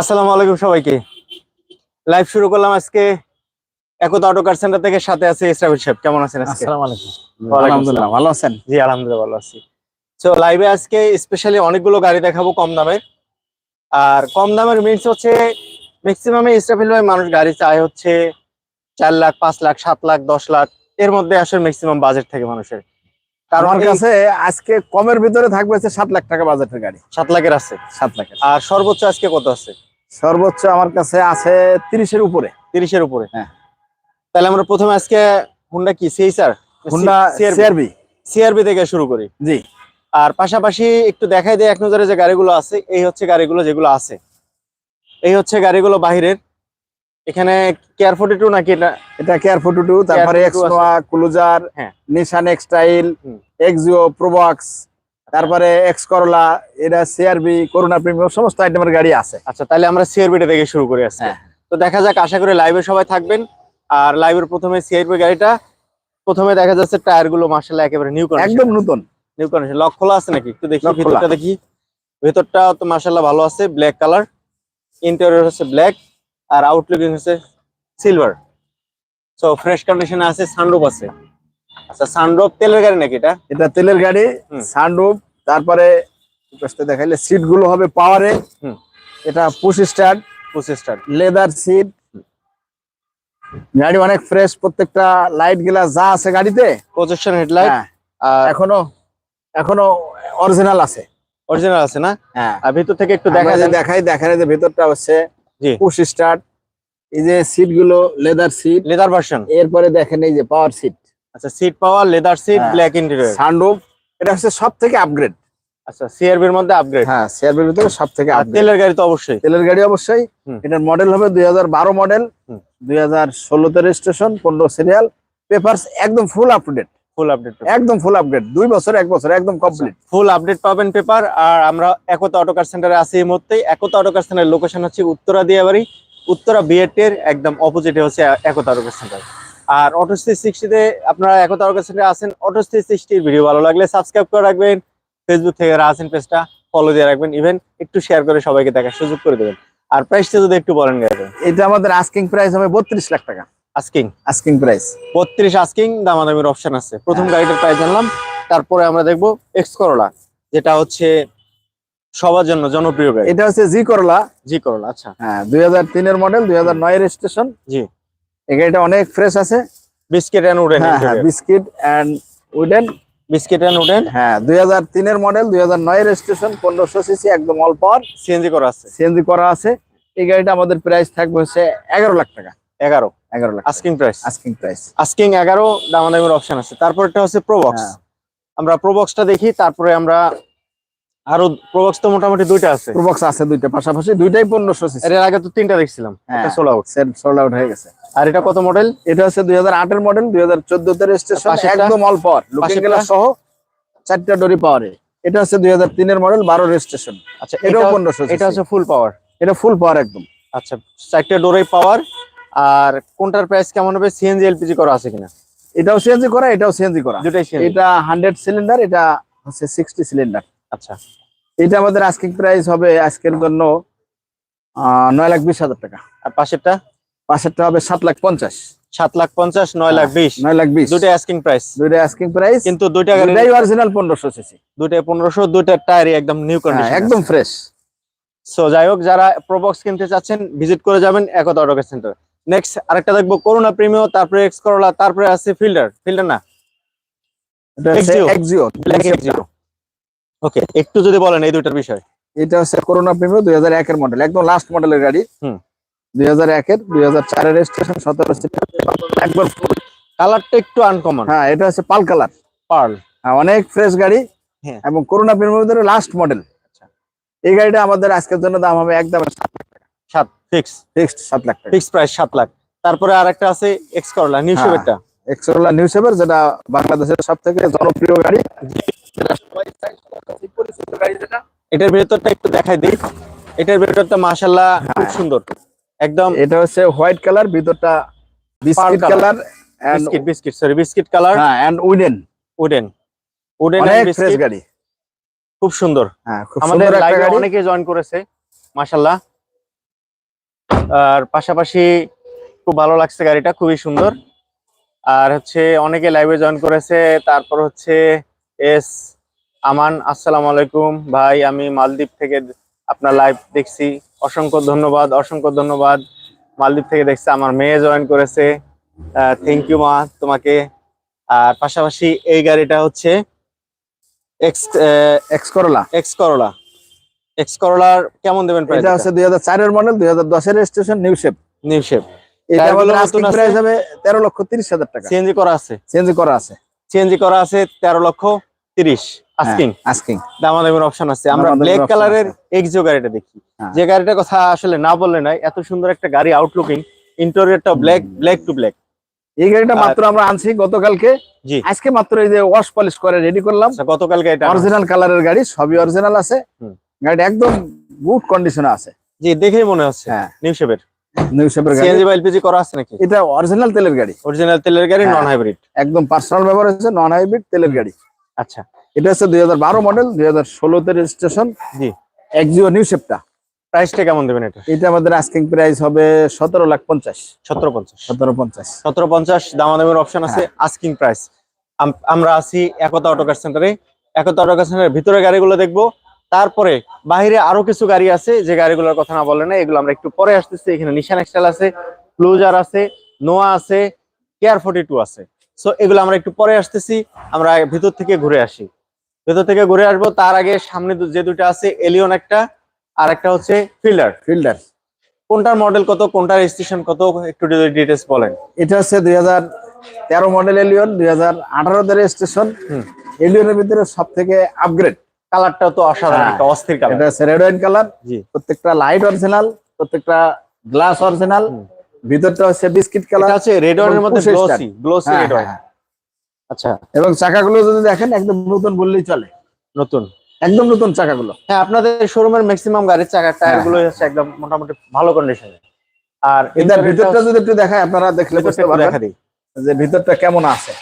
আসসালামু আলাইকুম সবাইকে। লাইভ শুরু করলাম আজকে একতা অটো কার সেন্টার থেকে সাথে আছে ইসরাফিল সাহেব। কেমন আছেন আজকে? আসসালামু আলাইকুম। আলহামদুলিল্লাহ ভালো আছেন? জি আলহামদুলিল্লাহ ভালো আছি। তো লাইভে আজকে স্পেশালি অনেকগুলো গাড়ি দেখাবো কম দামের। আর কম দামের মিনস হচ্ছে ম্যাক্সিমামে ইসরাফিল ভাই মানুষ গাড়ি চায় হচ্ছে চার লাখ পাঁচ লাখ সাত লাখ দশ লাখ। এর মধ্যে আসলে ম্যাক্সিমাম বাজেট থাকে মানুষের। কারণ আমার কাছে আজকে কমের ভিতরে থাকবে হচ্ছে সাত লাখ টাকা বাজেটের গাড়ি। সাত লাখের আছে। সাত লাখের। আর সর্বোচ্চ আজকে কত আছে? সর্বোচ্চ আমার কাছে আছে তিরিশের উপরে। তিরিশের উপরে। হ্যাঁ। তাহলে আমরা প্রথমে আজকে হুন্ডা কি? সেই স্যার হুন্ডা সিআরবি সিআরবি থেকে শুরু করি। জি। আর পাশাপাশি একটু দেখাই দেয় এক নজরে যে গাড়িগুলো আছে এই হচ্ছে গাড়িগুলো যেগুলো আছে। এই হচ্ছে গাড়িগুলো বাহিরের। এখানে কেয়ার ফোর্টি টু নাকি এটা? এটা কেয়ার ফোর্টি টু তারপরে 42 এক্স নোয়া ক্লুজার হ্যাঁ। Nissan X Trail. Axio Probox তারপরে এক্স করলা এটা সিআরবি করোনা প্রিমিয়াম সমস্ত আইটেমের গাড়ি আছে। আচ্ছা তাহলে আমরা সিআরবিটা থেকে শুরু করি আজকে। হ্যাঁ। তো দেখা যাক আশা করি লাইভে সবাই থাকবেন। আর লাইভের প্রথমে সিআরবি গাড়িটা প্রথমে দেখা যাচ্ছে টায়ারগুলো মার্শাল একেবারে নিউ কন্ডিশন একদম নতুন। নিউ কন্ডিশন লক খোলা আছে নাকি? একটু দেখি ভিতরটা দেখি। ভেতরটা তো মার্শাল্লাহ ভালো আছে ব্ল্যাক কালার ইন্টেরিয়র হচ্ছে ব্ল্যাক আর আউটলুকিং হচ্ছে সিলভার সো ফ্রেশ কন্ডিশনে আছে সানরুফ আছে। আচ্ছা সানরুফ তেলের গাড়ি নাকি এটা? এটা তেলের গাড়ি। সানরুফ তারপরে দেখাইলে সিটগুলো হবে পাওয়ারে। এটা পুশ স্টার্ট পঁচিশ স্টার লেদার সিট গাড়ি অনেক ফ্রেশ প্রত্যেকটা লাইট গ্লাস যা আছে গাড়িতে। প্রজেকশন হেডলাইট হ্যাঁ, এখনও এখনও অরিজিনাল আছে। অরিজিনাল আছে না? হ্যাঁ। ভিতর থেকে একটু দেখা দেখা যায় দেখাই দেখাই যে ভেতরটা হচ্ছে জি। পুশ স্টার্ট এই যে সিটগুলো লেদার সিট লেদার ভার্সন এরপরে দেখেন এই যে পাওয়ার সিট আচ্ছা seat power leather seat. Black interior sunroof এটা হচ্ছে সব থেকে আপগ্রেড আচ্ছা সিআরবির মধ্যে আপগ্রেড হ্যাঁ সিআরবির ভিতরে সব থেকে আর আপগ্রেড তেলের গাড়ি তো অবশ্যই। তেলের গাড়ি অবশ্যই। এটার মডেল হবে দুই হাজার বারো মডেল হুম। দুই হাজার ষোলোতে রেজিস্ট্রেশন পনেরো সিরিয়াল পেপারস একদম full up to date full update একদম ফুল আপডেট দুই বছর এক বছর একদম কমপ্লিট ফুল আপডেট পাবেন পেপার আর আমরা একতা অটো কার সেন্টারে আছি এই মুহূর্তে। একতা অটো কার সেন্টারের লোকেশন হচ্ছে উত্তরা দিয়াবাড়ি। উত্তরা বিএটের একদম অপোজিটে হচ্ছে একতা অটো কার সেন্টার আর অটো থ্রি সিক্সটিতে আপনারা একতা সেন্টারে আছেন অটো থ্রি সিক্সটির ভিডিও ভালো লাগলে সাবস্ক্রাইব করে রাখবেন ফেসবুক থেকে আছেন পেজটা ফলো দিয়ে রাখবেন ইভেন একটু শেয়ার করে সবাইকে দেখার সুযোগ করে দেবেন। আর প্রাইসটা যদি একটু বলেন গাড়ি এটা আমাদের আস্কিং প্রাইস হবে বত্রিশ লাখ টাকা। আস্কিং আস্কিং প্রাইস বত্রিশ আস্কিং দামাদামির অপশন আছে। প্রথম হ্যাঁ। গাড়িটার প্রাইস জানলাম তারপরে আমরা দেখব এক্স করোলা যেটা হচ্ছে সবার জন্য জনপ্রিয় গাড়ি। এটা হচ্ছে জি করলা জি করলা আচ্ছা। হ্যাঁ দুই হাজার তিনের মডেল দুই হাজার নয় রেজিস্ট্রেশন জি। এই গাড়িটা অনেক ফ্রেশ আছে। বিস্কিট এন্ড উডেন হ্যাঁ হ্যাঁ biscuit and wooden biscuit and wooden হ্যাঁ দুই হাজার তিনের মডেল দুই হাজার নয় রেজিস্ট্রেশন পনেরোশো সিসি একদম অল পাওয়ার সিএনজি করা আছে। সিএনজি করা আছে। এই গাড়িটা আমাদের প্রাইস থাকবে হচ্ছে এগারো লাখ টাকা। এগারো। এগারো lakh asking price asking price asking এগারো দামাদামির অপশন আছে। তারপরটা হচ্ছে প্রোবক্স হ্যাঁ। আমরা প্রোবক্সটা দেখি তারপরে আমরা আরও প্রোবক্স তো মোটামুটি দুইটা আছে। প্রবক্স আছে দুইটা পাশাপাশি দুইটাই পনেরোশো সিসি এর আগে তো তিনটা দেখছিলাম। একটা sold out set sold out হয়ে গেছে। আর এটা কত মডেল এটা হচ্ছে দুই হাজার আটের মডেল দুই হাজার চোদ্দতে রেজিস্ট্রেশন? একদম অল পাওয়ার লুকিং? গ্লাস সহ চারটা ডোরি পাওয়ারে এটা হচ্ছে দুই হাজার তিনের মডেল বারো রেজিস্ট্রেশন আচ্ছা এটাও এটা পনেরোশো এটা হচ্ছে ফুল পাওয়ার এটা ফুল পাওয়ার একদম। আচ্ছা চারটে ডোরে পাওয়ার আর কোনটার প্রাইস কেমন হবে? সিএনজি এলপিজি করা আছে কিনা? এটাও সিএনজি করা এটাও সিএনজি করা। দুটাই এটা হান্ড্রেড সিলিন্ডার এটা হচ্ছে সিক্সটি সিলিন্ডার আচ্ছা। এটা আমাদের আজকের প্রাইস হবে আজকের জন্য নয় লাখ বিশ হাজার টাকা। আর পাশেরটা? পাশেরটা হবে সাত লাখ পঞ্চাশ। সাত লাখ পঞ্চাশ নয় লাখ বিশ। নয় লাখ বিশ। আস্কিং প্রাইস আস্কিং প্রাইস কিন্তু দুইটা গাড়ি অরিজিনাল পনেরোশো সিসি পনেরোশো দুইটা টায়ারই একদম নিউ কন্ডিশন একদম ফ্রেশ সো যাই হোক যারা প্রবক্স কিনতে চাচ্ছেন ভিজিট করে যাবেন একতা অটো সেন্টার নেক্সট আরেকটা দেখব করোনা প্রিমিও তারপরে এক্স করোলা তারপরে আছে ফিল্ডার ফিল্ডার না? এক্সিও ওকে একটু যদি বলেন এই দুইটার বিষয়। এটা হচ্ছে করোনা প্রিমিয়াম দুই হাজার একের মডেল একদম লাস্ট মডেলের গাড়ি। হুম। দুই হাজার একের দুই হাজার চারের রেজিস্ট্রেশন সতেরো একবার কালারটা একটু আনকমন হ্যাঁ এটা হচ্ছে পাল কালার পার্ল অনেক ফ্রেশ গাড়ি। হ্যাঁ। এবং করোনা লাস্ট মডেল। এই গাড়িটা আমাদের আজকের জন্য দাম হবে একদম সাত ফিক্স ফিক্সড সাত লাখ টাকা। ফিক্স প্রাইস সাত লাখ। তারপরে আরেকটা আছে এক্স করোলা নিউ হ্যাঁ। শেপেরটা এক্সোলা নিউ সেভার যেটা বাংলাদেশের সব থেকে জনপ্রিয় গাড়ি। যেটা সবাই চায়, সবার কাছেই পরিচিত গাড়ি যেটা। এটার ভেতরটা একটু দেখাই দিই। এটার ভেতরটা মাশাল্লাহ খুব হ্যাঁ। সুন্দর। একদম এটা হচ্ছে হোয়াইট কালার ভিতরটা biscuit colour and biscuit biscuit sorry biscuit colour. হ্যাঁ and wooden wooden wooden fresh গাড়ি। খুব সুন্দর। হ্যাঁ খুব সুন্দর একটা গাড়ি। অনেকে জয়েন করেছে মাশাল্লাহ আর পাশাপাশি খুব ভালো লাগছে গাড়িটা খুবই সুন্দর। আর হচ্ছে অনেকে লাইভে জয়েন করেছে তারপর হচ্ছে এস আমান আসসালামু আলাইকুম। ভাই আমি মালদ্বীপ থেকে আপনার লাইভ দেখছি। অসংখ্য ধন্যবাদ অসংখ্য ধন্যবাদ। মালদ্বীপ থেকে দেখছি আমার মেয়ে জয়েন করেছে। থ্যাংক ইউ মা তোমাকে। আর পাশাপাশি এই গাড়িটা হচ্ছে X X Corolla X Corolla X করলার কেমন দেবেন প্রাইস এটা হচ্ছে দুই হাজার চারের মডেল দুই হাজার দশের registration new shape new shape এটা টায়ারগুলো নতুন প্রাইস হবে তেরো লক্ষ তিরিশ হাজার টাকা। সিএনজি করা আছে? চেঞ্জ করা আছে। সিএনজি করা আছে তেরো লক্ষ তিরিশ। আস্কিং আস্কিং দামাদামির অপশন আছে। আমরা ব্ল্যাক কালারের। এক্সিও গাড়িটা দেখি। হ্যাঁ। যে গাড়িটার কথা আসলে না বললে নয় এত সুন্দর একটা গাড়ি আউটলুকিং ইন্টেরিয়রটা ব্ল্যাক ব্ল্যাক টু ব্ল্যাক এই গাড়িটা মাত্র আমরা আনছি গতকালকে। জি। আজকে মাত্র এই যে ওয়াশ পলিশ করে রেডি করলাম। আচ্ছা গতকালকে এটা অরিজিনাল কালারের গাড়ি সবই অরিজিনাল আছে। গাড়িটা একদম গুড কন্ডিশনে আছে। জি দেখেই মনে হচ্ছে। হ্যাঁ। নিউ শেপের নিউ গাড়ি? সিএনজি বা এলপিজি করা আছে নাকি? এটা অরিজিনাল তেলের গাড়ি। অরিজিনাল তেলের গাড়ি হ্যাঁ। নন হাইব্রিড একদম পার্সোনাল ব্যবহার হচ্ছে নন হাইব্রিড তেলের গাড়ি। আচ্ছা। এটা হচ্ছে দুই হাজার বারো মডেল দুই হাজার রেজিস্ট্রেশন জি। এক্সিও নিউ প্রাইসটা কেমন দেবেন এটা? এটা আমাদের আস্কিং প্রাইস হবে সতেরো লাখ দামাদামের অপশন আছে হ্যাঁ। আস্কিং প্রাইস আমরা আছি একতা অটোকার সেন্টারে একতা অটোকার সেন্টারের ভিতরে গাড়িগুলো দেখব। তারপরে বাইরে আরও কিছু গাড়ি আছে যে গাড়িগুলোর কথা না বলে না এগুলো আমরা একটু পরে আসতেছি। এখানে নিশান এক্সেল আছে ক্লোজার আছে নোয়া আছে কেয়ার ফোর্টি টু আছে। সো এগুলো আমরা একটু পরে আসতেছি আমরা ভিতর থেকে ঘুরে আসি। ভেতর থেকে ঘুরে আসব তার আগে সামনে যে দুটো আছে এলিয়ন একটা আর একটা হচ্ছে ফিল্ডার ফিল্ডার কোনটার মডেল কত কোনটার স্টেশন কত একটু যদি ডিটেলস বলেন। এটা হচ্ছে দুই হাজার তেরো মডেল এলিয়ন দুই হাজার আঠারোতে রেজিস্ট্রেশন হুম। এলিয়নের ভিতরে সব থেকে আপগ্রেড কালারটাও তো অসাধারণ হ্যাঁ, একটা অস্থির কালার। এটা ওয়াইন কালার জি। প্রত্যেকটা লাইট অরিজিনাল প্রত্যেকটা গ্লাস অরিজিনাল ভিতরটা হচ্ছে বিস্কিট কালার আছে রেড ওয়াইনের মধ্যে গ্লোসি গ্লোসি রেড আচ্ছা। এবং চাকাগুলো যদি দেখেন একদম নতুন বললেই চলে। নতুন। একদম নতুন চাকাগুলো। হ্যাঁ আপনাদের শোরুমের ম্যাক্সিমাম গাড়ির চাকার টায়ার হ্যাঁ, গুলো হচ্ছে একদম মোটামুটি ভালো কন্ডিশনে আর এটার ভিতরটা যদি একটু দেখায় আপনারা দেখলে বুঝতে পারবেন যে ভিতরটা কেমন আছে।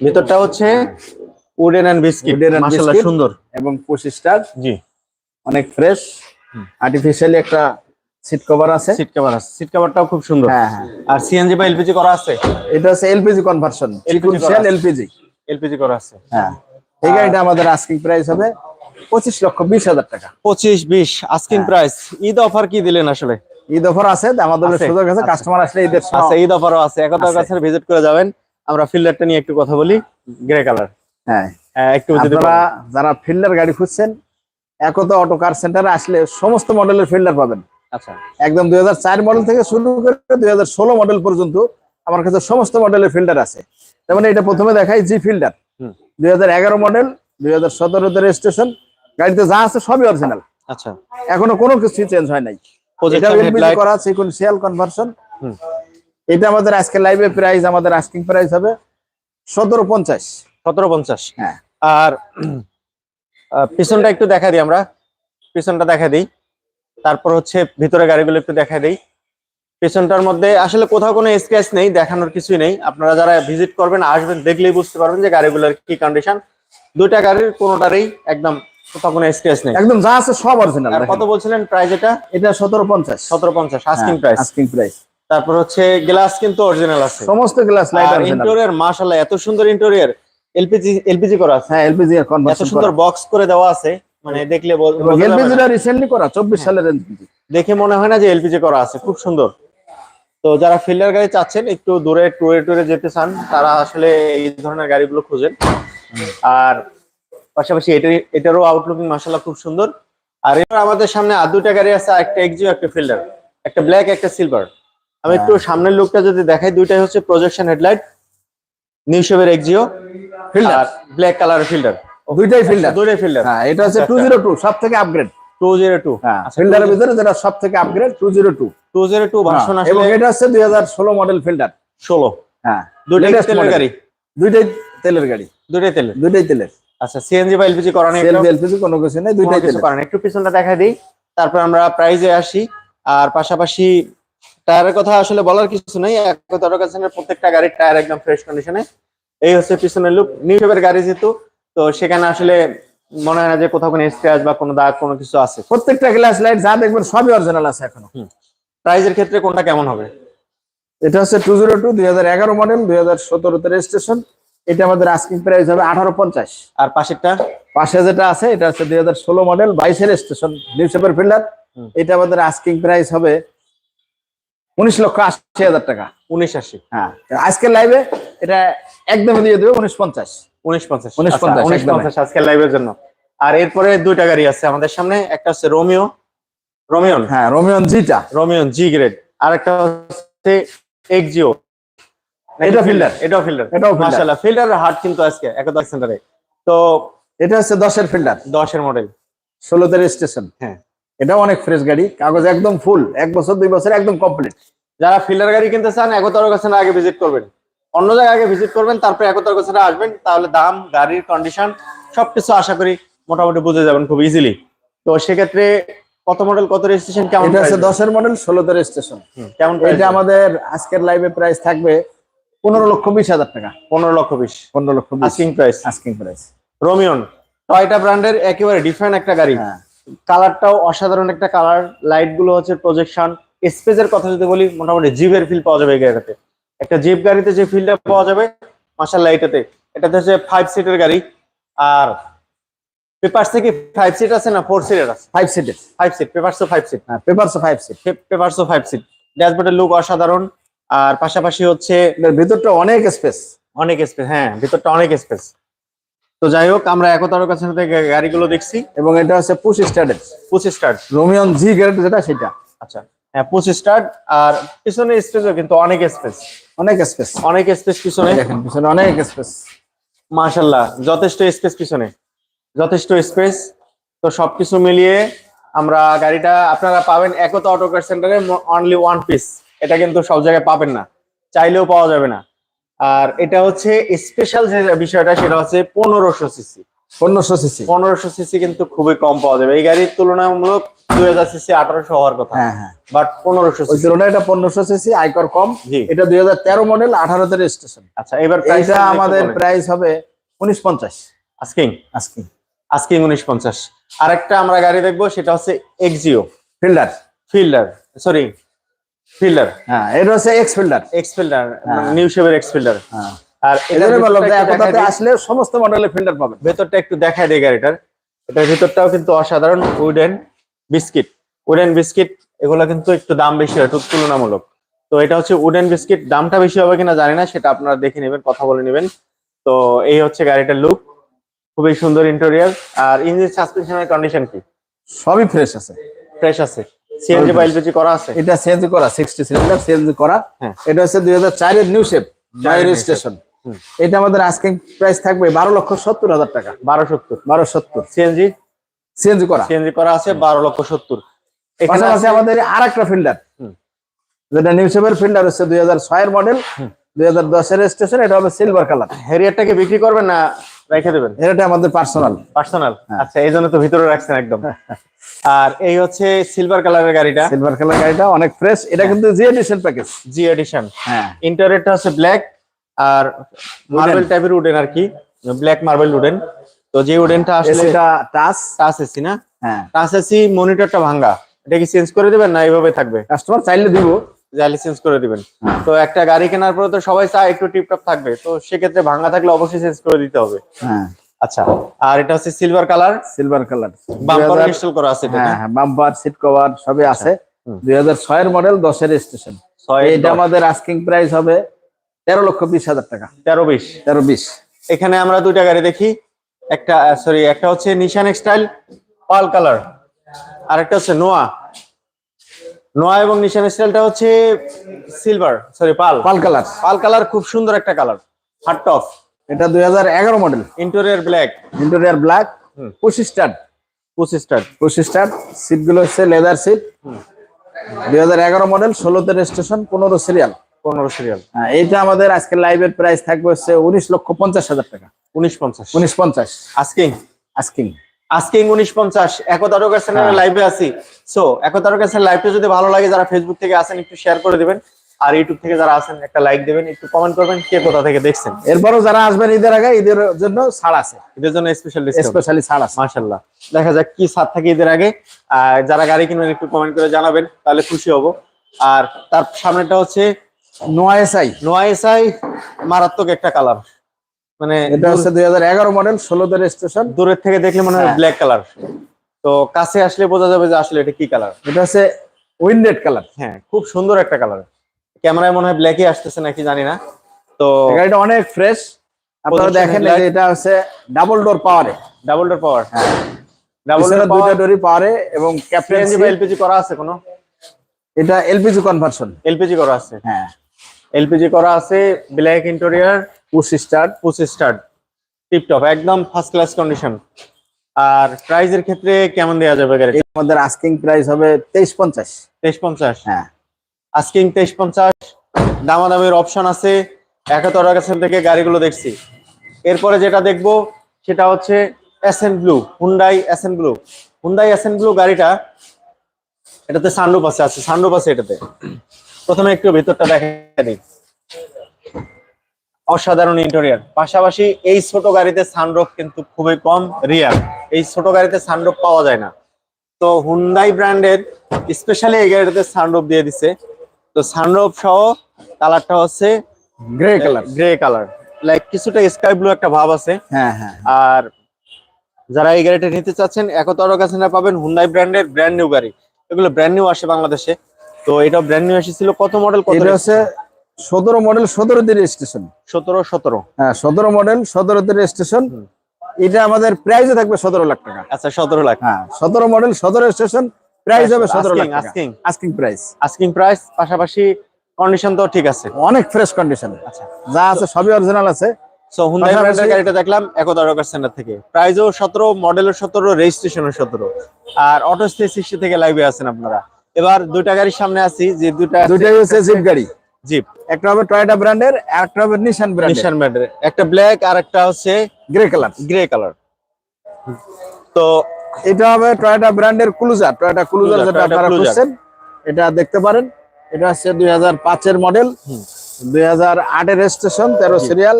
ভিতরটা হচ্ছে উডেন এন্ড বিস্কিট মাশাআল্লাহ সুন্দর। এবং পঁচিশটার জি। অনেক ফ্রেশ আর্টিফিশিয়ালি একটা সিট কভার আছে। সিট কভার আছে। সিট কভারটাও খুব সুন্দর। হ্যাঁ হ্যাঁ। আর সিএনজি বা এলপিজি করা আছে? এটা হচ্ছে এলপিজি কনভার্সন করা এলপিজি এলপিজি করা আছে। হ্যাঁ। এই গাড়িটা আমাদের আস্কিং প্রাইস হবে পঁচিশ লক্ষ বিশ হাজার টাকা। পঁচিশ বিশ আস্কিং হ্যাঁ। প্রাইস ঈদ অফার কি দিলেন আসলে? ঈদ অফার আছে আমাদের সুযোগ আছে আচ্ছা। কাস্টমার আসলে ঈদের আচ্ছা ঈদ অফারও আছে। একতার আছে। কাছে ভিজিট করে যাবেন। আমরা ফিল্ডারটা নিয়ে একটু কথা বলি গ্রে কালার হ্যাঁ। একটু যদি আপনারা যারা ফিল্ডার গাড়ি খুঁজছেন একতা অটো কার সেন্টারে আসলে সমস্ত মডেলের ফিল্ডার পাবেন। আচ্ছা। একদম দুই হাজার চার মডেল থেকে শুরু করে দুই হাজার ষোলো মডেল পর্যন্ত আমার কাছে সমস্ত মডেলের ফিল্ডার আছে। তার মানে এটা প্রথমে দেখাই জি ফিল্ডার। দুই মডেল দুই হাজার সতেরোতে রেজিস্ট্রেশন গাড়িতে যা আছে সবই অরিজিনাল আচ্ছা। এখনও কোনো কিছু চেঞ্জ হয় নাই। এটা এলপিজি করা সিকুয়েন্সিয়াল কনভার্সন এটা আমাদের আজকে লাইভে প্রাইস আমাদের আস্কিং প্রাইস হবে সতেরো পঞ্চাশ। সতেরো পঞ্চাশ। হ্যাঁ। আর পিছনটা একটু দেখা দিই আমরা। পিছনটা দেখা দিই। তারপর হচ্ছে ভিতরে গাড়িগুলো একটু দেখা দিই। পিছনটার মধ্যে আসলে কোথাও কোনো স্ক্র্যাচ নেই দেখানোর কিছুই নেই। আপনারা যারা ভিজিট করবেন আসবেন দেখলেই বুঝতে পারবেন যে গাড়িগুলোর কি কন্ডিশন দুইটা গাড়ির কোনোটারই একদম কোথাও কোনো স্ক্র্যাচ নেই। একদম যা আছে সব অরিজিনাল আর কত বলছিলেন প্রাইস এটা? এটা সতেরো পঞ্চাশ। সতেরো পঞ্চাশ আস্কিং প্রাইস আস্কিং প্রাইস তারপর হচ্ছে গ্লাস কিন্তু অরিজিনাল আছে। সমস্ত গ্লাস লাইট অরিজিনাল ইন্টেরিয়র মাশাআল্লাহ এত সুন্দর ইন্টেরিয়র এলপিজি এলপিজি করা আছে। হ্যাঁ এলপিজি এর এত সুন্দর বক্স করে দেওয়া আছে মানে দেখলে বল- বোঝা যাবে এলপিজি না। টা রিসেন্টলি করা 24 সালের এলপিজি। দেখে মনে হয় না যে এলপিজি করা আছে খুব সুন্দর। তো যারা ফিল্ডার গাড়ি চাচ্ছেন একটু দূরে টুরে টুরে যেতে চান তারা আসলে এই ধরনের গাড়িগুলো খুঁজেন। আর পাশাপাশি এটার এটারও আউটলুকিং মাসাল্লাহ খুব সুন্দর। আর এবার আমাদের সামনে আর দুটা গাড়ি আছে একটা এক্সিও একটা ফিল্ডার একটা ব্ল্যাক একটা সিলভার আমি একটু সামনের লুকটা যদি দেখাই দুইটাই হচ্ছে প্রজেকশন হেডলাইট নিউ শেপের এক্সিও। আর ব্ল্যাক কালার ফিল্ডার দুইটাই ফিল্ডার দুইটাই ফিল্ডার হ্যাঁ এটা হচ্ছে আচ্ছা, 202 সব থেকে আপগ্রেড টু জিরো টু হ্যাঁ ফিল্ডারের ভিতরে যেটা সব থেকে upgrade 202 two zero two version এবং আসলে এটা হচ্ছে 2016 মডেল ফিল্ডার ষোলো। হ্যাঁ দুইটাই তেলের গাড়ি। দুইটাই তেলের গাড়ি। দুইটাই তেলের। দুইটাই তেলের। আচ্ছা সিএনজি বা এলপিজি করা নেই সেলফি এলপিজি কোনো কিছু নেই দুইটাই তেলের। করেন একটু পিছনটা দেখা দিই। তারপর আমরা প্রাইজে আসি। আর পাশাপাশি টায়ারের কথা আসলে বলার কিছু নেই। প্রত্যেকটা গাড়ির টায়ার একদম ফ্রেশ কন্ডিশনে এই হচ্ছে পিছনের লুক নিউ শেপের গাড়ি যেহেতু তো সেখানে আসলে মনে হয় না যে কোথাও কোনো স্ক্র্যাচ বা কোনো দাগ কোনো কিছু আছে। প্রত্যেকটা গ্লাস লাইট যা দেখবেন সবই অরিজিনাল আছে এখনও। প্রাইজের ক্ষেত্রে কোনটা কেমন হবে? এটা হচ্ছে টু জিরো টু দুই হাজার এগারো মডেল দুই হাজার সতেরোতে রেজিস্ট্রেশন এটা আমাদের আস্কিং প্রাইস হবে আঠারো পঞ্চাশ। আর পাশেরটা? পাশে যেটা আছে এটা হচ্ছে দুই হাজার ষোলো মডেল বাইশের স্টেশন নিউ শেপের ফিল্ডার এটা আমাদের আস্কিং প্রাইস হবে উনিশ লক্ষ আশি হাজার টাকা। উনিশ আশি। হ্যাঁ আজকের লাইভে এটা একদমই দিয়ে দেবে উনিশ পঞ্চাশ। উনিশ পঞ্চাশ। 1950 উনিশ পঞ্চাশ আজকের লাইভের জন্য। আর এরপরে দুইটা গাড়ি আছে আমাদের সামনে একটা হচ্ছে রোমিও রোমিয়ন হ্যাঁ রোমিয়ন জিটা রোমিয়ন জি গ্রেড আর একটা হচ্ছে এক্সিও এটা fielder। এটাও ফিল্ডার এটাও। মাশাআল্লাহ ফিল্ডারের হাট কিন্তু আজকে একদম সেন্টারে। তো এটা হচ্ছে দশের ফিল্ডার দশের মডেল ষোলোতে রেজিস্ট্রেশন হ্যাঁ। এটাও অনেক ফ্রেশ গাড়ি কাগজ একদম ফুল এক বছর দুই বছর একদম কমপ্লিট যারা ফিল্ডার গাড়ি কিনতে চান একতার কাছে আগে ভিজিট করবেন। অন্য জায়গায় আগে ভিজিট করবেন তারপরে একতার কাছে আসবেন তাহলে দাম গাড়ির কন্ডিশন সবকিছু আশা করি মোটামুটি বুঝে যাবেন খুব ইজিলি তো সেক্ষেত্রে কত মডেল কত রেজিস্ট্রেশন কেমন এটা হচ্ছে price? দশের মডেল ষোলোতে রেজিস্ট্রেশন কেমন এটা আমাদের আজকের লাইভে প্রাইস থাকবে পনেরো লক্ষ বিশ হাজার টাকা। পনেরো লক্ষ বিশ। পনেরো লক্ষ আস্কিং প্রাইস আস্কিং প্রাইস রোমিয়ন টয়টা ব্র্যান্ডের একেবারে ডিফারেন্ট একটা গাড়ি। হ্যাঁ। কালারটাও অসাধারণ একটা কালার লাইটগুলো হচ্ছে প্রজেকশন স্পেসের কথা যদি বলি মোটামুটি জিপের ফিল পাওয়া যাবে এই গাড়িটাতে। একটা জিপ গাড়িতে যে ফিলটা পাওয়া যাবে মাসাল্লাহ এটাতে এটাতে হচ্ছে ফাইভ সিটের গাড়ি আর পেপারস থেকে ফাইভ সিট আছে না ফোর সিটের আছে? ফাইভ সিটের five seat papers five seat হ্যাঁ papers five seat papers five seat ড্যাশবোর্ডের look অসাধারণ আর পাশাপাশি হচ্ছে ভিতরটা অনেক স্পেস অনেক স্পেস হ্যাঁ ভিতরটা অনেক স্পেস তো যাই হোক আমরা একতার কাছে গাড়িগুলো দেখছি এবং এটা হচ্ছে পুশ স্টার্টের পঁচিশ স্টার্ট রোমিয়ন জি গ্রেড যেটা সেটা। আচ্ছা হ্যাঁ পঁচিশ স্টার্ট আর পিছনে স্পেসও কিন্তু অনেক স্পেস। অনেক স্পেস। অনেক স্পেস পিছনে। দেখেন পিছনে অনেক স্পেস। মাশাল্লাহ যথেষ্ট স্পেস পিছনে। যথেষ্ট স্পেস। তো সবকিছু মিলিয়ে আমরা গাড়িটা আপনারা পাবেন একতা অটো কার সেন্টারে অনলি ওয়ান পিস এটা কিন্তু সব জায়গায় পাবেন না। চাইলেও পাওয়া যাবে না। আর এটা হচ্ছে স্পেশাল যে বিষয়টা সেটা হচ্ছে পনেরোশো সিসি পনেরোশো সিসি পনেরোশো সিসি কিন্তু খুবই কম পাওয়া যাবে। এই গাড়ির তুলনামূলক দুই হাজার সিসি আঠারোশো হওয়ার কথা। হ্যাঁ হ্যাঁ। বাট পনেরোশো ওই তুলনায় এটা পনেরোশো সিসি আইকর কম। জি। এটা দুই হাজার তেরো মডেল আঠারোতে রেজিস্ট্রেশন আচ্ছা এবার price এইটা টা একটু আমাদের প্রাইস হবে উনিশ পঞ্চাশ। আস্কিং আজকে আস্কিং উনিশ পঞ্চাশ। আরেকটা আমরা গাড়ি দেখব সেটা হচ্ছে Axio Fielder Fielder sorry Fielder. হ্যাঁ এটা হচ্ছে X Fielder. X Fielder. New শেপের এক্স ফিল্ডার। হ্যাঁ। আর এটার বললাম যে একতাতে আসলে সমস্ত মডেলের ফিল্ডার পাবেন। ভেতরটা একটু দেখায় দেয় গাড়িটার। এটার ভিতরটাও কিন্তু অসাধারণ উডেন বিস্কিট উডেন বিস্কিট এগুলো কিন্তু একটু দাম বেশি হয় তুলনামূলক। তো এটা হচ্ছে উডেন বিস্কিট দামটা বেশি হবে কিনা জানি না সেটা আপনারা দেখে নেবেন কথা বলে নেবেন। তো এই হচ্ছে গাড়িটার লুক খুবই সুন্দর ইন্টেরিয়ার আর ইঞ্জিন সাসপেনশনের কন্ডিশন কি? সবই ফ্রেশ আছে। ফ্রেশ আছে। সিএনজি বা এলপিজি করা আছে? এটা সিএনজি করা সিক্সটি সিলিন্ডার সিএনজি করা। হ্যাঁ। এটা হচ্ছে দুই হাজার চারের নিউ শেপ হুম। এটা আমাদের প্রাইস থাকবে বারো লক্ষ সত্তর হাজার টাকা। বারো সত্তর। বারো সত্তর। সিএনজি সিএনজি করা। সিএনজি করা আছে বারো লক্ষ সত্তর। এখানে আছে আমাদের আর একটা ফিল্ডার। যেটা নিউ শেপের ফিল্ডার হচ্ছে দুই হাজার ছয়ের মডেল হুম। দুই হাজার দশের রেজিস্ট্রেশন এটা হবে সিলভার কালার হ্যারিয়ারটাকে বিক্রি করবেন না রেখে দেবেন? এটা আমাদের পার্সোনাল পার্সোনাল হ্যাঁ। আচ্ছা এই জন্য তো ভিতরে রাখছেন একদম। আর এই হচ্ছে সিলভার কালারের গাড়িটা। সিলভার কালার গাড়িটা অনেক ফ্রেশ এটা কিন্তু G edition package G edition হ্যাঁ। ইন্টারনেটটা হচ্ছে ব্ল্যাক আর মার্বেল টাইপের উডেন আর কি। ব্ল্যাক মার্বেল উডেন তো যে উডেনটা আসলে এটা টাচ টাচ এসি না? হ্যাঁ। টাচ এসি মনিটরটা ভাঙ্গা। এটা কি চেঞ্জ করে দিবেন না এইভাবে থাকবে? কাস্টমার চাইলে দিব। জালি চেঞ্জ করে দিবেন। তো একটা গাড়ি কেনার পরে তো সবাই চায় একটু টিপটপ থাকবে। তো সেক্ষেত্রে ভাঙ্গা থাকলে অবশ্যই চেঞ্জ করে দিতে হবে। হ্যাঁ আচ্ছা। আর এটা হচ্ছে silver colour silver colour bumper install করা আছে এটা। হ্যাঁ বাম্পার সিট কভার সবই আছে। হুম। দুই হাজার ছয়ের মডেল দশের স্টেশন ছয় এটা আমাদের আস্কিং প্রাইস হবে তেরো লক্ষ বিশ হাজার টাকা। তেরো বিশ। তেরো বিশ। এখানে আমরা দুইটা গাড়ি দেখি। একটা সরি একটা হচ্ছে নিশান এক্সটাইল পাল কালার আর একটা হচ্ছে নোয়া নোয়া এবং নিশান স্টাইলটা হচ্ছে silver sorry pearl. Pearl colour. Pearl colour খুব সুন্দর একটা কালার। হার্ট টপ এটা দুই হাজার এগারো model interior black interior black হুম। পঁচিশ স্টার পঁচিশ স্টার পঁচিশ স্টার সিটগুলো হচ্ছে লেদার সিট দুই হাজার এগারো মডেল ষোলোতে রেজিস্ট্রেশন পনেরো সিরিয়াল পনেরো সিরিয়াল হ্যাঁ এইটা আমাদের আজকে লাইভের প্রাইস থাকবে হচ্ছে উনিশ লক্ষ পঞ্চাশ হাজার টাকা। উনিশ পঞ্চাশ। উনিশ পঞ্চাশ। আস্কিং আস্কিং আস্কিং উনিশ পঞ্চাশ একতারক হ্যাঁ। লাইভে আছি। সো একতারক লাইভটা যদি ভালো লাগে যারা ফেসবুক থেকে আসেন একটু শেয়ার করে দিবেন। আর ইউটিউব থেকে যারা আছেন একটা লাইক দেবেন একটু কমেন্ট করবেন কে কোথা থেকে দেখছেন। এরপরও যারা আসবেন ঈদের আগে ঈদের জন্য ছাড় আছে। এদের জন্য স্পেশাল স্পেশালি ছাড় আছে। মাশাল্লাহ দেখা যাক কি ছাড় থাকে ঈদের আগে। আর যারা গাড়ি কিনবেন একটু কমেন্ট করে জানাবেন তাহলে খুশি হব। আর তার সামনেটা হচ্ছে নোয়া এসআই নোয়া এসআই মারাত্মক একটা কালার মানে এটা হচ্ছে দুই হাজার এগারো মডেল ষোলোতে রেজিস্ট্রেশন দূরের থেকে দেখলে মনে হয় হ্যাঁ। ব্ল্যাক কালার তো কাছে আসলে বোঝা যাবে যে আসলে এটা কি কালার এটা হচ্ছে উইন্ডেড কালার হ্যাঁ খুব সুন্দর একটা কালার ক্যামেরায় মনে হয় ব্ল্যাকই আসতেছে নাকি জানি না। তো গাড়িটা অনেক ফ্রেশ আপনারা দেখেন এটা হচ্ছে ডাবল ডোর পাওয়ারে ডাবল ডোর পাওয়ার ডাবল পিছনে ডোর দুইটা ডোরই পাওয়ারে এবং ক্যাপ্টেন এলপিজি করা আছে কোনো? এটা এলপিজি কনভার্সন এলপিজি করা আছে। হ্যাঁ। এলপিজি করা আছে black interior push start push start. Tiptop একদম ফার্স্ট ক্লাস কন্ডিশন আর প্রাইজের ক্ষেত্রে কেমন দেওয়া যাবে গাড়ি আমাদের আস্কিং প্রাইস হবে তেইশ পঞ্চাশ। তেইশ পঞ্চাশ? হ্যাঁ। আস্কিং তেইশ পঞ্চাশ। দামাদামের অপশন আছে। একাত্তর কাছে থেকে গাড়িগুলো দেখছি। এরপরে যেটা দেখব সেটা হচ্ছে SN blue Hyundai SN blue Hyundai SN blue গাড়িটা এটাতে সানরুপ আছে আছে সানরুপ আছে এটাতে। প্রথমে একটু ভেতরটা দেখা দিই। অসাধারণ ইন্টেরিয়ার পাশাপাশি এই ছোট গাড়িতে সানরুফ কিন্তু খুবই কম রিয়ার এই ছোট গাড়িতে সানরুফ পাওয়া যায় না। তো হুন্ডাই ব্র্যান্ডের স্পেশালি এই গাড়িটাতে সানরুফ দিয়ে দিছে। তো সানরুফ সহ কালারটা হচ্ছে grey colour grey colour like কিছুটা স্কাই ব্লু একটা ভাব আছে। হ্যাঁ হ্যাঁ আর যারা এই গাড়িটা নিতে চাচ্ছেন একতর কাছে না পাবেন হুন্ডাই ব্র্যান্ডের ব্র্যান্ড নিউ গাড়ি। এগুলো ব্র্যান্ড নিউ আসে বাংলাদেশে। তো এটা ব্র্যান্ড নিউ এসেছিল কত মডেল কত এটা হচ্ছে সতেরো মডেল সতেরো সতেরোতে রেজিস্ট্রেশন সতেরো সতেরো। হ্যাঁ সতেরো মডেল সতেরোতে রেজিস্ট্রেশন হুম। এটা আমাদের প্রাইসে থাকবে সতেরো লাখ টাকা। আচ্ছা সতেরো লাখ। হ্যাঁ সতেরো মডেল সতেরো স্টেশন প্রাইস হবে সতেরো lakh asking asking price asking price পাশাপাশি কন্ডিশন তো ঠিক আছে। অনেক ফ্রেশ কন্ডিশন আচ্ছা। যা আছে সবই অরিজিনাল আছে। সো হুন্ডাই ব্র্যান্ডের গাড়িটা দেখলাম রকার সেন্টার থেকে। প্রাইসও সতেরো মডেলও সতেরো রেজিস্ট্রেশনও সতেরো। আর অটো সিক্সটি থেকে লাইভে আছেন আপনারা। এবার দুইটা গাড়ির সামনে আছি যে দুইটা দুইটাই হচ্ছে জিপ গাড়ি। জিপ একটা হবে টয়োটা ব্র্যান্ডের একটা হবে নিশান ব্র্যান্ডের নিশান ব্র্যান্ডের একটা ব্ল্যাক আর একটা হচ্ছে গ্রে কালার গ্রে কালার তো এটা হবে টয়োটা ব্র্যান্ডের ক্লুজার টয়োটা ক্লুজার যেটা আপনারা। খুঁজছেন এটা দেখতে পারেন। এটা হচ্ছে দুই হাজার পাঁচের মডেল দুই হাজার আটের রেজিস্ট্রেশন তেরো সিরিয়াল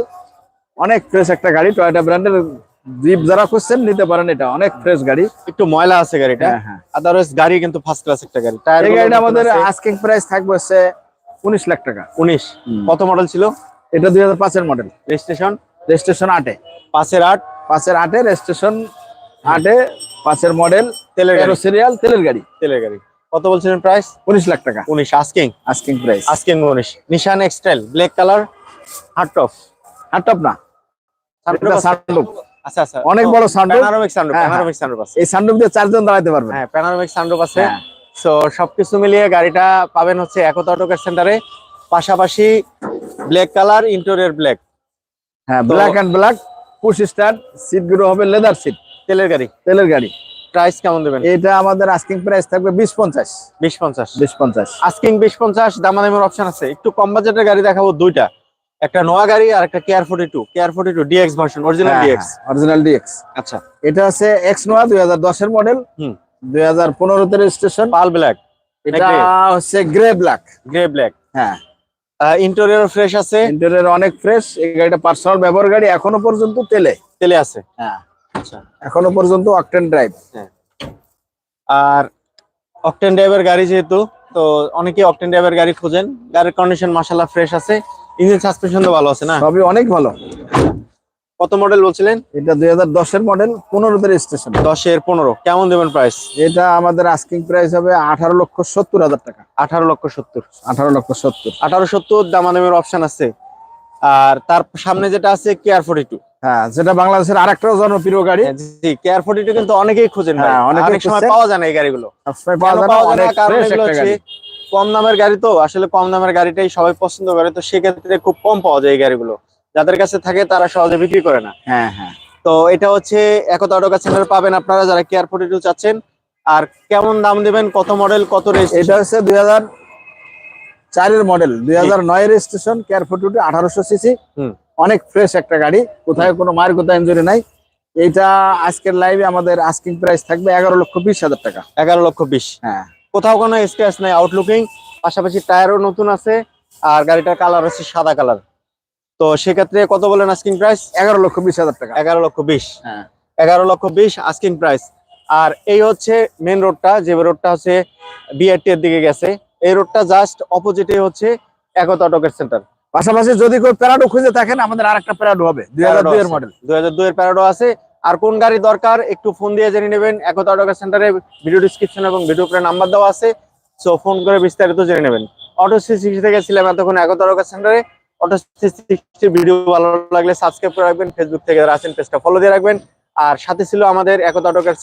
অনেক ফ্রেশ একটা গাড়ি টয়োটা ব্র্যান্ডের জিপ যারা খুঁজছেন নিতে পারেন এটা অনেক ফ্রেশ গাড়ি। একটু ময়লা আছে গাড়িটা। হ্যাঁ হ্যাঁ। আদারওয়াইজ গাড়ি কিন্তু ফার্স্ট ক্লাস একটা গাড়ি। এই গাড়িটা আমাদের আস্কিং প্রাইস থাকবে হচ্ছে উনিশ লাখ টাকা। উনিশ। কত মডেল ছিল? এটা দুই হাজার পাঁচের মডেল রেজিস্ট্রেশন রেজিস্ট্রেশন আটে। পাঁচের আট? পাঁচের আটে রেজিস্ট্রেশন আটে পাঁচের মডেল তেলের গাড়ি। সিরিয়াল তেলের গাড়ি। তেলের গাড়ি। কত বলছিলেন প্রাইস উনিশ লাখ টাকা। উনিশ আস্কিং আস্কিং প্রাইস আস্কিং উনিশ। Nissan X Trail black colour hard top হাটপ না। সানরুফ আচ্ছা আচ্ছা। অনেক বড় sunroof। প্যানোরামিক সানরুফ হ্যাঁ, হ্যাঁ। সানরুফ আছে। এই সানরুফ দিয়ে চারজন দাঁড়াতে পারবে হ্যাঁ প্যানোরামিক সানরুফ আছে। সো সবকিছু মিলিয়ে গাড়িটা পাবেন হচ্ছে একতা অটোকার সেন্টারে পাশাপাশি ব্ল্যাক কালার ইন্টেরিয়র ব্ল্যাক হ্যাঁ black and black push start সিটগুলো হবে লেদার সিট তেলের গাড়ি। তেলের গাড়ি। প্রাইস কেমন দেবেন? এটা আমাদের আস্কিং প্রাইস থাকবে বিশ পঞ্চাশ। বিশ পঞ্চাশ। বিশ পঞ্চাশ। আস্কিং বিশ পঞ্চাশ দামাদামের অপশন আছে। একটু কম বাজেটের গাড়ি দেখাবো দুইটা। একটা নোয়া গাড়ি আর একটা care forty two care forty two DX version original DX original DX আচ্ছা। এটা আছে এক্স নোয়া দুই হাজার দশের মডেল হুম। দুই হাজার পনেরোতে রেজিস্ট্রেশন পাল ব্ল্যাক এটা হচ্ছে গ্রে ব্ল্যাক গ্রে ব্ল্যাক হ্যাঁ। ইন্টেরিয়র ফ্রেশ আছে। ইন্টেরিয়র অনেক ফ্রেশ এই গাড়িটা পার্সোনাল ব্যবহার গাড়ি এখনও পর্যন্ত তেলে। তেলে আছে। হ্যাঁ। আচ্ছা। এখনও পর্যন্ত অকটেন ড্রাইভ আর অকটেন ড্রাইভার গাড়ি যেহেতু তো অনেকে অকটেন ড্রাইভার গাড়ি খোঁজেন। গাড়ির কন্ডিশন মাশাআল্লাহ ফ্রেশ আছে। ইঞ্জিন সাসপেনশন তো ভালো আছে না? সবই অনেক ভালো। কত মডেল বলছিলেন? এটা দুই হাজার দশের মডেল পনেরোতে রেজিস্ট্রেশন দশের পনেরো। কেমন দেবেন প্রাইস এটা আমাদের আস্কিং প্রাইস হবে আঠারো লক্ষ সত্তর হাজার টাকা। আঠারো লক্ষ সত্তর। আঠারো লক্ষ সত্তর। আঠারো সত্তর দামাদামের অপশন আছে। আর তার সামনে যেটা আছে কেয়ার ফোর্টি টু হ্যাঁ যেটা বাংলাদেশের আরেকটা জনপ্রিয় গাড়ি। জি কেয়ার ফোর্টি টু কিন্তু অনেকেই খোঁজেন হ্যাঁ, অনেক সময় পাওয়া যায় না এই গাড়িগুলো। পাওয়া যায় না? কারণ এগুলো হচ্ছে কম দামের গাড়ি তো। আসলে কম দামের গাড়িটাই সবাই পছন্দ করে। তো সেক্ষেত্রে খুব কম পাওয়া যায় এই গাড়িগুলো। যাদের কাছে থাকে তারা সহজে বিক্রি করে না। হ্যাঁ হ্যাঁ। তো এটা হচ্ছে একতা অটোকা পাবেন আপনারা যারা কেয়ার ফোর্টি টু চাচ্ছেন। আর কেমন দাম দেবেন কত মডেল কত রেস এটা হচ্ছে দুই হাজার চারের মডেল দুই হাজার নয় রেজিস্ট্রেশন কেয়ার ফোর্টি আঠারোশো সিসি। হুম। অনেক ফ্রেশ একটা গাড়ি। কোথায় কোনো মায়ের কোথায় ইঞ্জুরি নাই। এইটা আজকের লাইভে আমাদের আস্কিং প্রাইস থাকবে এগারো লক্ষ বিশ হাজার টাকা। এগারো লক্ষ বিশ। হ্যাঁ। কোথাও কোনো স্ক্র্যাচ নাই আউটলুকিং পাশাপাশি টায়ারও নতুন আছে আর গাড়িটার কালার হচ্ছে সাদা কালার তো সেক্ষেত্রে কত বলেন আস্কিং প্রাইস এগারো লক্ষ বিশ হাজার টাকা। এগারো লক্ষ বিশ। হ্যাঁ। এগারো লক্ষ বিশ আস্কিং প্রাইস আর এই হচ্ছে মেন রোডটা যে রোডটা হচ্ছে বিআরটি এর দিকে গেছে। এই রোডটা জাস্ট অপোজিটে হচ্ছে একতা অটোকের সেন্টার পাশাপাশি যদি কেউ প্যারাডো খুঁজে থাকেন আমাদের আর একটা প্যারাডো হবে দুই হাজার দুই এর মডেল দুই হাজার দুই এর প্যারাডো আছে। আর কোন গাড়ি দরকার একটু ফোন দিয়ে জেনে নেবেন। একতা অটোকের সেন্টারে ভিডিও ডিসক্রিপশন এবং ভিডিও করে নাম্বার দেওয়া আছে। সো ফোন করে বিস্তারিত জেনে নেবেন। অটো সিক্সটি থেকে ছিলাম এতক্ষণ একতা অটোকের সেন্টারে ভিডিও ভালো লাগলে সাবস্ক্রাইব করে রাখবেন ফেসবুক থেকে যারা আছেন, পেজটা ফলো দিয়ে রাখবেন। আর সাথে ছিল আমাদের একতা অটোকের